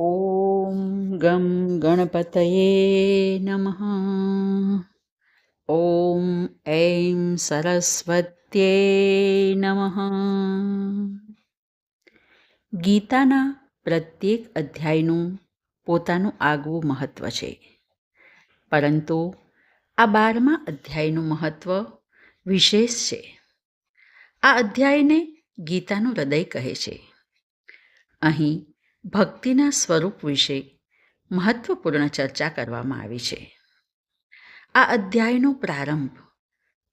ઓમ ગમ ગણપતયે નમઃ ઓમ એમ સરસ્વત્યે નમઃ ગીતાના પ્રત્યેક અધ્યાયનું પોતાનું આગવું મહત્ત્વ છે. પરંતુ આ બારમા અધ્યાયનું મહત્ત્વ વિશેષ છે. આ અધ્યાયને ગીતાનું હૃદય કહે છે. અહીં ભક્તિના સ્વરૂપ વિશે મહત્વપૂર્ણ ચર્ચા કરવામાં આવી છે. આ અધ્યાયનો પ્રારંભ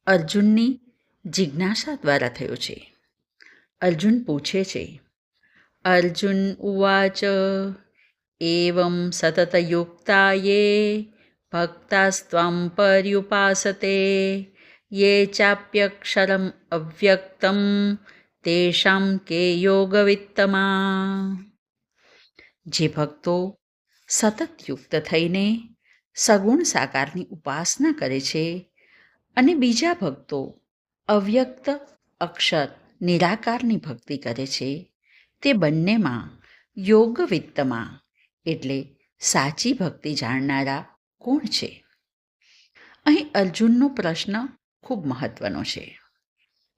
અર્જુનની જિજ્ઞાસા દ્વારા થયો છે. અર્જુન પૂછે છે, અર્જુન ઉવાચ એવં સતતયુક્તાયે ભક્તાસ્ત્વં પર્યુપાસતે, યે ચાપ્યક્ષરમ અવ્યક્તમ, તેષામ કે યોગવિત્તમા? જે ભક્તો સતત યુક્ત થઈને સગુણ સાકારની ઉપાસના કરે છે અને બીજા ભક્તો અવ્યક્ત, અક્ષર, નિરાકારની ભક્તિ કરે છે, તે બંનેમાં યોગ વિત્તમાં એટલે સાચી ભક્તિ જાણનારા કોણ છે? અહીં અર્જુનનો પ્રશ્ન ખૂબ મહત્વનો છે.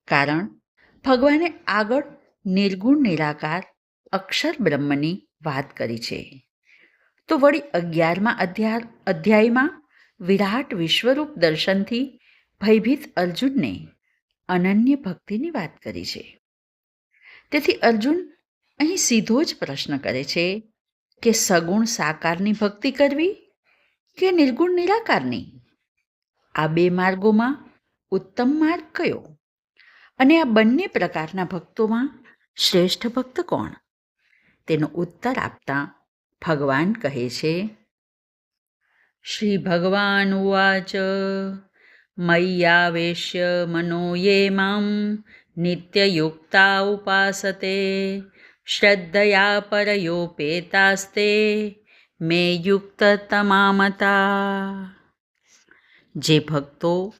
કારણ ભગવાને આગળ નિર્ગુણ, નિરાકાર અક્ષર બ્રહ્મની વાત કરી છે. તો વળી અગિયારમાં અધ્યાય અધ્યાયમાં વિરાટ વિશ્વરૂપ દર્શનથી ભયભીત અર્જુનને અનન્ય ભક્તિની વાત કરી છે. તેથી અર્જુન અહીં સીધો જ પ્રશ્ન કરે છે કે સગુણ સાકારની ભક્તિ કરવી કે નિર્ગુણ નિરાકારની? આ બે માર્ગોમાં ઉત્તમ માર્ગ કયો? અને આ બંને પ્રકારના ભક્તોમાં શ્રેષ્ઠ ભક્ત કોણ? તેનો ઉત્તર આપતા ભગવાન કહે છે શ્રી ભગવાન ઉવાચ મય્યાવેશ્ય મનો યે મામ, નિત્યયુક્તા ઉપાસતે, શ્રદ્ધયા પરયોપેતાસ્તે મે યુક્ત તમામતા. જે ભક્તો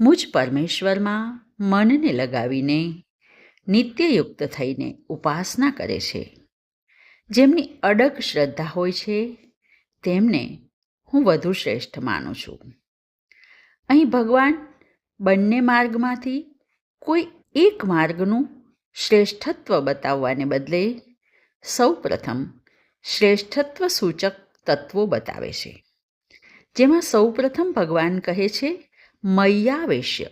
મુજ પરમેશ્વરમાં મનને લગાવીને નિત્યયુક્ત થઈને ઉપાસના કરે છે જેમની અડગ શ્રદ્ધા હોય છે, તેમને હું વધુ શ્રેષ્ઠ માનું છું. અહીં ભગવાન બંને માર્ગમાંથી કોઈ એક માર્ગનું શ્રેષ્ઠત્વ બતાવવાને બદલે સૌ પ્રથમ શ્રેષ્ઠત્વ સૂચક તત્વો બતાવે છે. જેમાં સૌ પ્રથમ ભગવાન કહે છે, મૈયાવેશ્ય,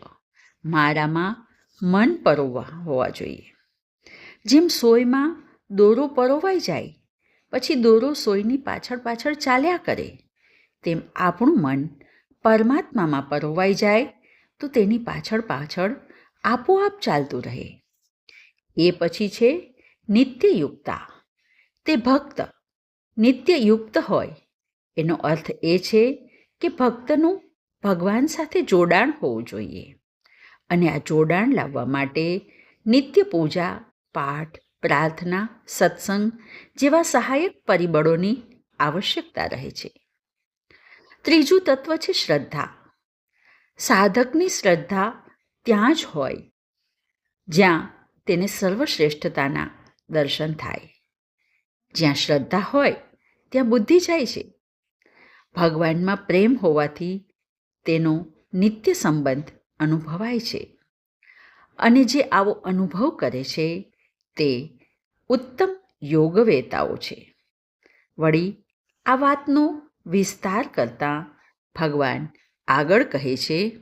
મારામાં મન પરોવા હોવા જોઈએ. જેમ સોયમાં દોરો પરોવાઈ જાય. પછી દોરો સોયની પાછળ પાછળ ચાલ્યા કરે. તેમ આપણું મન પરમાત્મામાં પરોવાઈ જાય તો તેની પાછળ પાછળ આપોઆપ ચાલતું રહે. એ પછી છે નિત્યયુક્તા. તે ભક્ત નિત્યયુક્ત હોય. એનો અર્થ એ છે કે ભક્તનું ભગવાન સાથે જોડાણ હોવું જોઈએ. અને આ જોડાણ લાવવા માટે નિત્ય પૂજા, પાઠ પ્રાર્થના, સત્સંગ જેવા સહાયક પરિબળોની આવશ્યકતા રહે છે. ત્રીજું તત્વ છે શ્રદ્ધા. સાધકની શ્રદ્ધા ત્યાં જ હોય, જ્યાં તેને સર્વશ્રેષ્ઠતાના દર્શન થાય. જ્યાં શ્રદ્ધા હોય, ત્યાં બુદ્ધિ જાય છે. ભગવાનમાં પ્રેમ હોવાથી તેનો નિત્ય સંબંધ અનુભવાય છે. અને જે આવો અનુભવ કરે છે તે ઉત્તમ યોગવેતાઓ છે. વળી, આ વાતનો વિસ્તાર કરતાં ભગવાન આગળ કહે છે,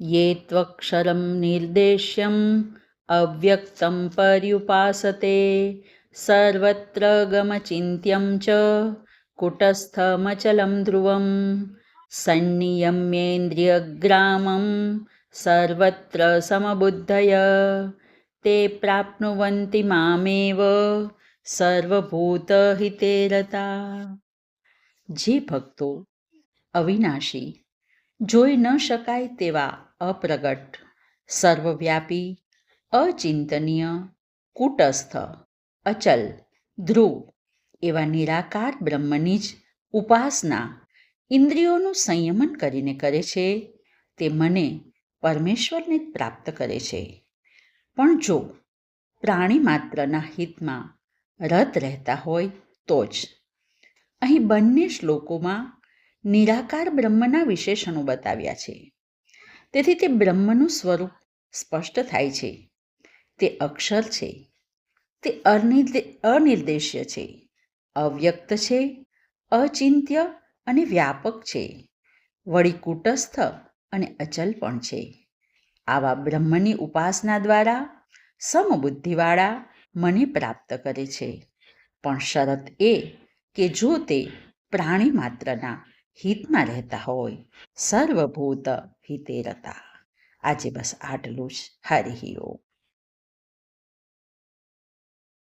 યે ત્વક્ષરમ નિર્દેશ્યમ અવ્યક્તમ પર્યુપાસતે સર્વત્ર ગમચિંત્યમ ચ કુટસ્થમચલમ ધ્રુવમ સંનિયમ્યેન્દ્રિયગ્રામમ સર્વત્ર સમબુદ્ધય તે પ્રાપ્નુવંતિ મામેવ સર્વભૂતહિતે રતા જે ભક્તો અવિનાશી જોઈ ન શકાય તેવા અપ્રગટ સર્વવ્યાપી અચિંતનીય કૂટસ્થ અચલ ધ્રુવ એવા નિરાકાર બ્રહ્મની જ ઉપાસના ઇન્દ્રિયોનું સંયમન કરીને કરે છે તે મને પરમેશ્વરને પ્રાપ્ત કરે છે પણ જો પ્રાણી માત્રના હિતમાં રત રહેતા હોય તો જ. અહીં બંને શ્લોકોમાં નિરાકાર બ્રહ્મના વિશેષણો બતાવ્યા છે. તેથી તે બ્રહ્મનું સ્વરૂપ સ્પષ્ટ થાય છે. તે અક્ષર છે. તે અનિર્દે, અનિર્દેશ્ય છે. અવ્યક્ત છે. અચિંત્ય અને વ્યાપક છે. વળી કૂટસ્થ અને અચલ પણ છે. આવા બ્રહ્મની ઉપાસના દ્વારા સમબુદ્ધિવાળા મને પ્રાપ્ત કરે છે. પણ શરત એ કે જો તે પ્રાણી માત્રના હિતમાં રહેતા હોય, સર્વભૂત હિતે રતા. આજે બસ આટલું જ. હરિ ઓમ.